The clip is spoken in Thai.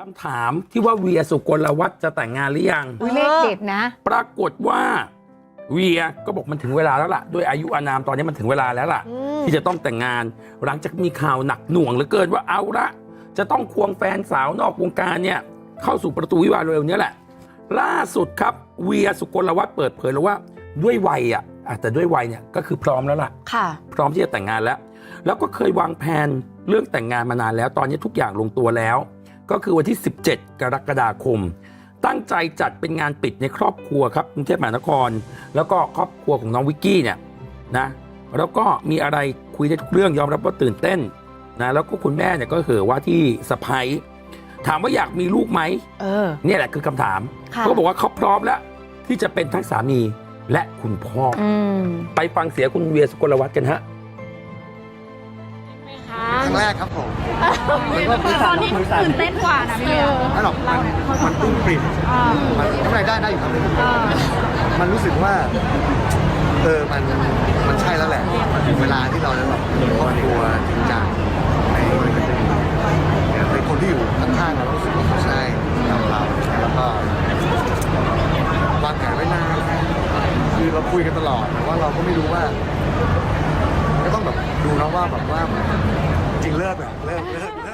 คำถามที่ว่าเวียสุกลวัฒน์จะแต่งงานหรือยังอุ้ยเลขเด็ดนะ ปรากฏว่า เวียก็บอกมันถึงเวลาแล้วล่ะด้วยอายุอานามตอนนี้มันถึงเวลาแล้วล่ะ ที่จะต้องแต่งงาน หลังจากมีข่าวหนักหน่วงเหลือเกินว่าเอาละจะต้องควงแฟนสาวนอกวงการเนี่ย เข้าสู่ประตูวิวาห์เร็วๆเนี้แหละ ล่าสุดครับ เวียสุกลวัฒน์เปิดเผยแล้วว่าด้วยวัยอะอะแต่ด้วยวัยเนี่ยก็คือพร้อมแล้วล่ะค่ะ พร้อมที่จะแต่งงานแล้ว แล้วก็เคยวางแผนเรื่องแต่งงานมานานแล้ว ตอนนี้ทุกอย่างลงตัวแล้ว ก็คือวันที่17กรกฎาคมตั้งใจจัดเป็นงานปิดในครอบครัวครับกรุงเทพมหานครแล้วก็ครอบครัวของน้องวิกกี้เนี่ยนะแล้วก็มีอะไรคุยได้ทุกเรื่องยอมรับว่าตื่นเต้นนะแล้วก็คุณแม่เนี่ยก็เหอว่าที่สะพ้ยถามว่าอยากมีลูกไหมเออเนี่ยแหละคือคำถามค่ะเขาบอกว่าเขาพร้อมแล้วที่จะเป็นทั้งสามีและคุณพ่อออืมไปฟังเสียงคุณเวียสุกลวัฒน์กันฮะค รั้งแรกครับผมมันก็มือตสั่อนนนี้ตื่นเต้นกว่านะพี่เวียไม่หรอกมันมันปลื้มปริ่มมันทำอะไรได้ได้อยู่ครับมันรู้สึกว่าเออมันมันใช่แล้วแหละมันถึงเวลาที่เราจะแบบมีครอบครัวจริงจังในในคนที่อยู่ข้างๆเรารู้สึกว่าเขาใช่กับเราแล้วก็วางแผนไว้นานคือเราคุยกันตลอดแต่ว่าเราก็ไม่รู้ว่าก็ต้องแบบดูนะว่าแบบว่า จริงเลิกเลยเลิกเลิก